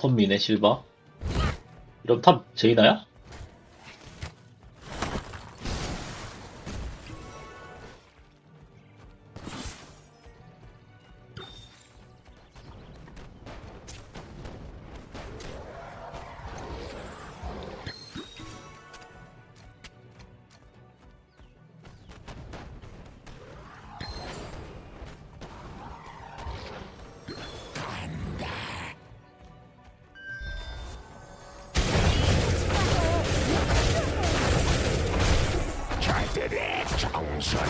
바텀 미네 실바. 이럼 탑 제이나야? 저들의 정수는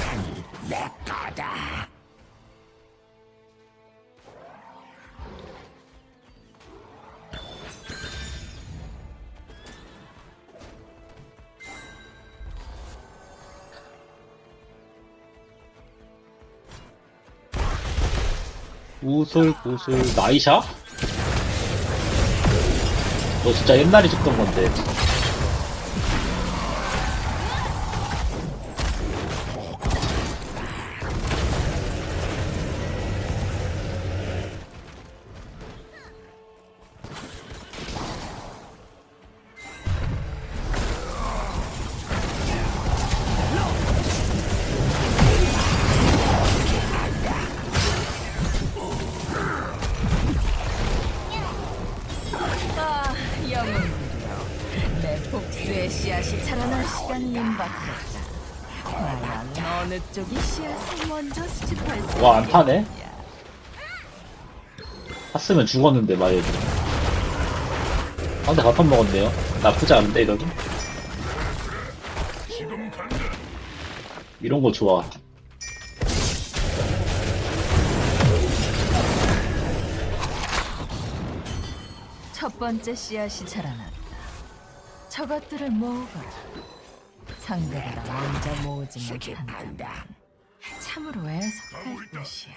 내 거다. 구슬 나이샤? 너 진짜 옛날에 찍던 건데. 복수의 씨앗이 자라날 시간이 임박했다. 과연 어느 쪽이 씨앗을 먼저 수집할 수 와, 안 타네? 있겠느냐. 탔으면 죽었는데 말이야. 상대 바텀 먹었네요. 나쁘지 않은데 이러기? 이런 거 좋아. 첫 번째 씨앗이 자라났다. 저것들을 모으거라. 상대가 먼저 모으지 못한다. 참으로 애석할 것이야.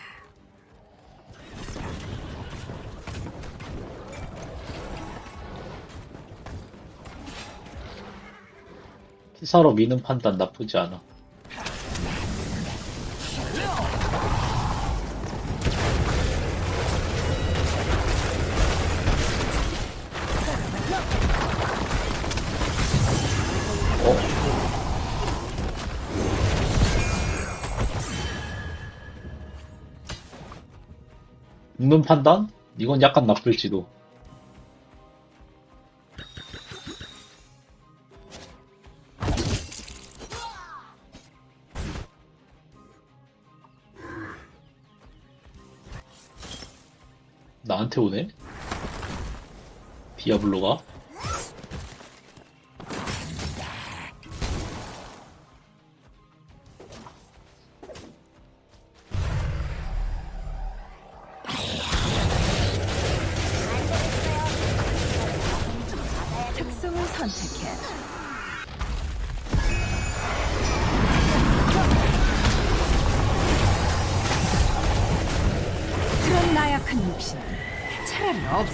피사로 미는 판단 나쁘지 않아. 어? 죽는 판단? 이건 약간 나쁠지도. 나한테 오네? 디아블로가?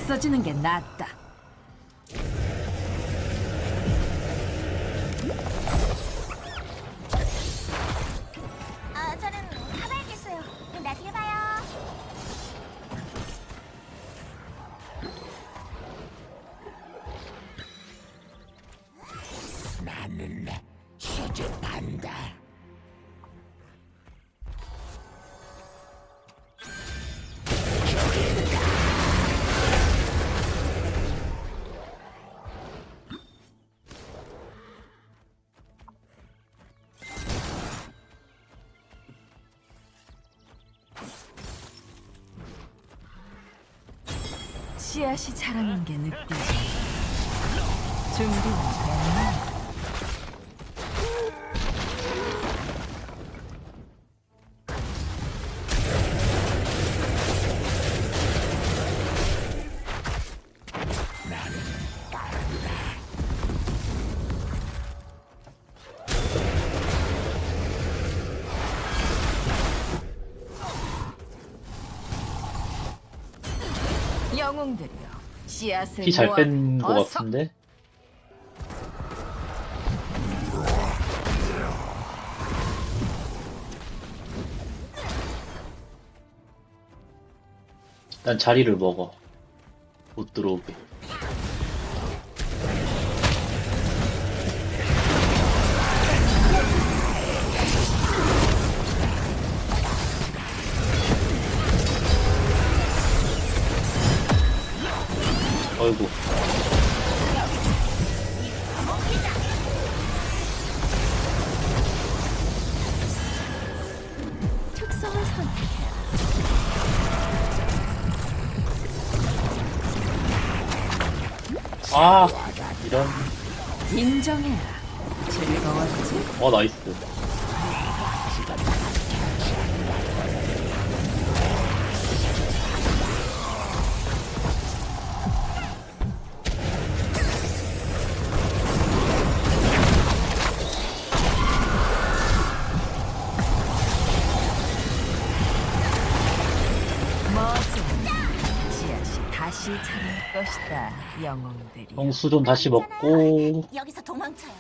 없어지는 게 낫다. 씨앗이 자라는 게 느껴져. 준비는 됐나? 영웅들이여, 씨앗을 피 잘 모아 뺀거 어서 같은데? 일단 자리를 먹어. 못 들어오게. 아, 이런. 인정해라. 즐거웠지? 어, 나이스. 다시 자랄 것이다. 영웅들이. 형수 좀 다시 먹고. 여기서 도망쳐요.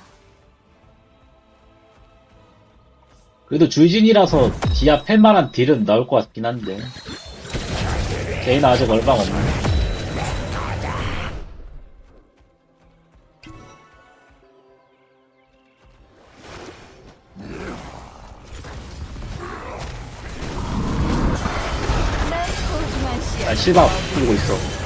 그래도 주이진이라서 디아 팬만한 딜은 나올 것 같긴 한데. 제이는 아직 얼방 없네. 아, 실밥 풀고 있어.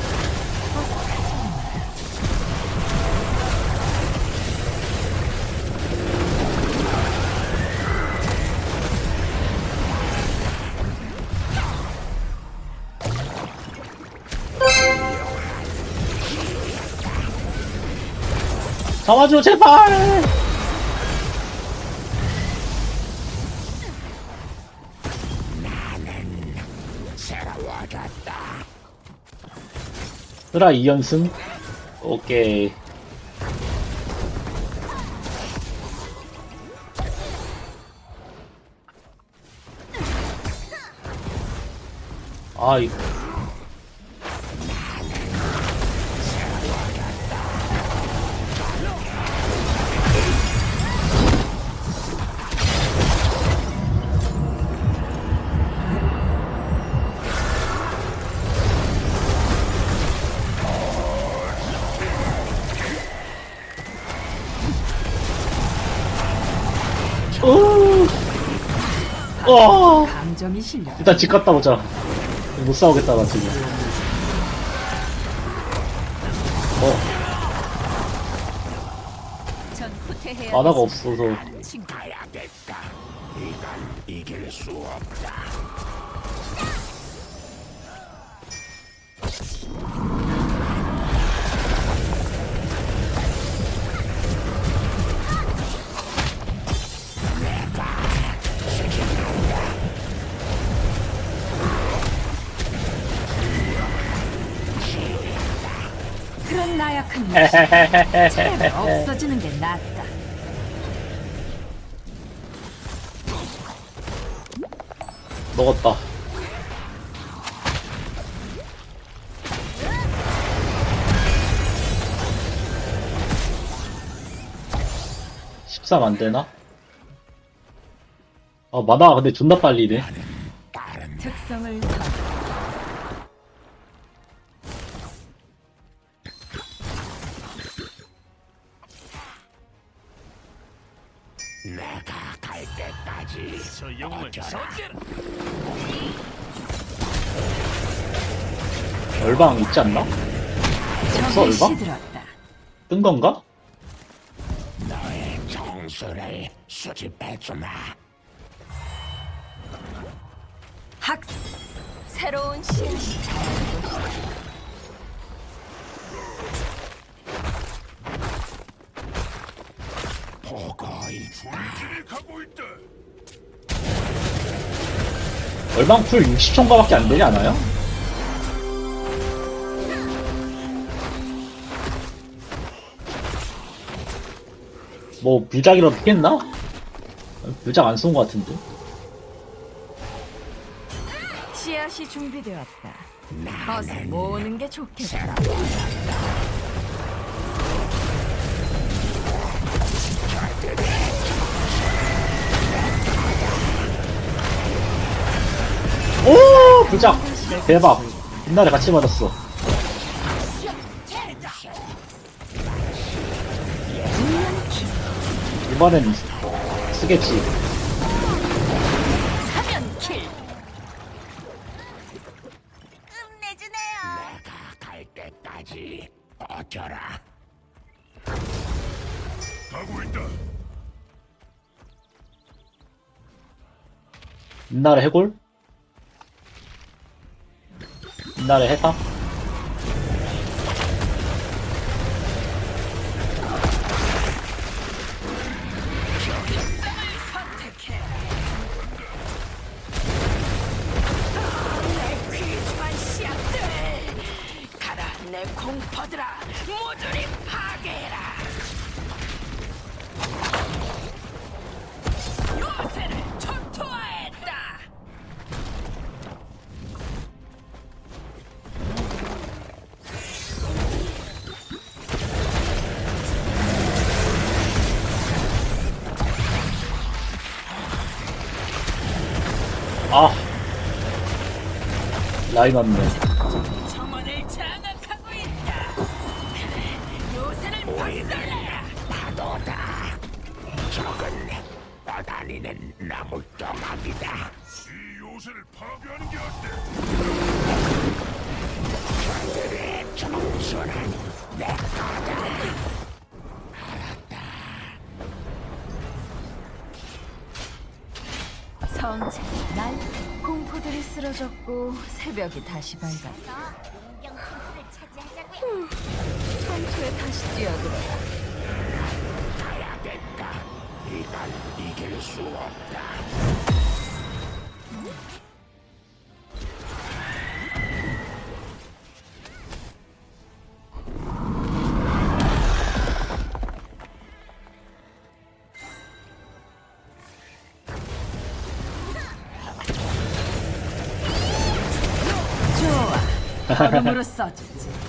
잡아줘, 제발! 흐라 2연승? 오케이. 아, 이 오! 어! 감정이 실려. 일단 집 갔다 오자. 못 싸우겠다, 나 지금. 어, 전 후퇴해야 만화가 없어서. 친구. 이길 수 없다. 그런 나약한 녀석. 없어지는 게 낫다. 먹었다. (13) 안 되나? 아 만화가 근데 존나 빨리네 특성을 선. 내가 갈 때까지 어쩌라. 얼방 있지 않나? 없어 적이? 시들었다. 뜬 건가? 너의 정수를 수집해주마. 학 새로운 씨앗이 자랄 것이다. 보고 있다. 얼방 쿨 60초인가밖에 안 되지 않아요? 뭐 부작이라도 피했나? 부작 안 쏜 것 같은데 씨앗이 준비되었다. 어서 모으는 게 좋겠다. 시작! 대박! 옛날에 같이 맞았어. 이번엔 쓰겠지. 사면 킬. 끝내주네요. 내가 갈 때까지 버텨라. 옛날에 해골? 옛날에 내 공포들아. 모조리 파괴해라. 라인 왔네. 적은 떠다니는 나무 조각이다. 이 요새를 파괴하는 게 어때? 저들의 정수는 내 거다. 쓰러졌고 새벽이 다시 밝았다. 청초에 다시 뛰어들어라. 가야겠다. 이건 이길 수 없다. 좋 아. 얼음으로 써주지.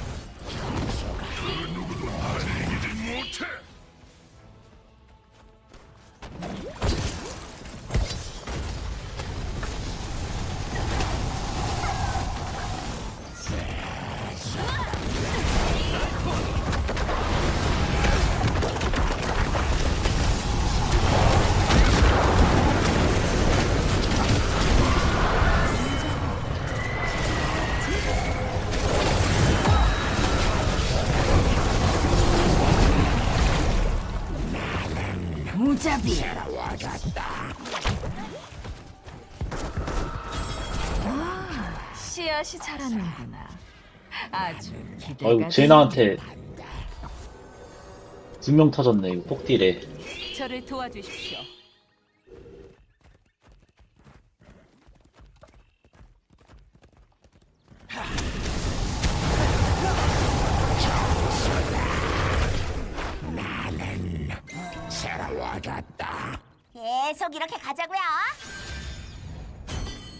무자비. 아, 씨앗이 자라는구나. 아주 기대가 어이구, 제나한테 두명 터졌네, 이거 폭딜에. 저를 도와주십시오. 새로워졌다. 계속 이렇게 가자고요.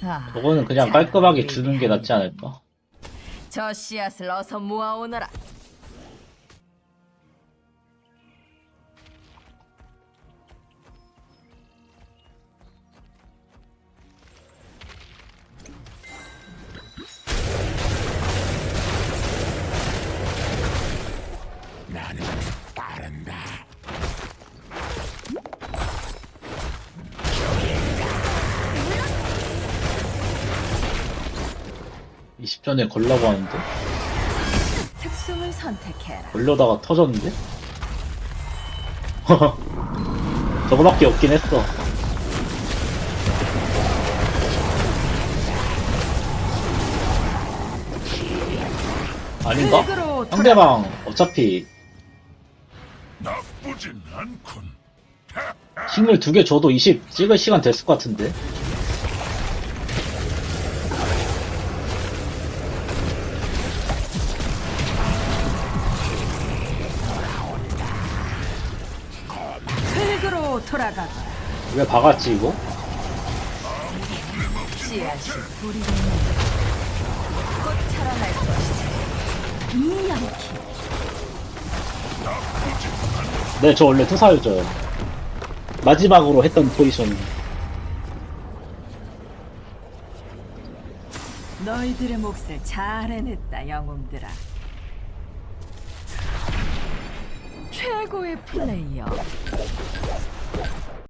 아, 저거는 그냥 깔끔하게 주는 게 낫지 않을까? 저 씨앗을 어서 모아오너라. 전에 걸라고 하는데? 특성을 선택해라. 걸려다가 터졌는데? 저거밖에 없긴 했어. 아닌가? 흙으로 상대방 어차피 나쁘진 않군. 싱글 두개 줘도 20 찍을 시간 됐을 것 같은데? 왜 박았지 이거? 씨앗이 뿌리를 곧 자라날 것이다. 이 양키 네, 저 원래 투사였죠. 마지막으로 했던 포지션이. 너희들의 몫을 잘 해냈다, 영웅들아. 최고의 플레이어.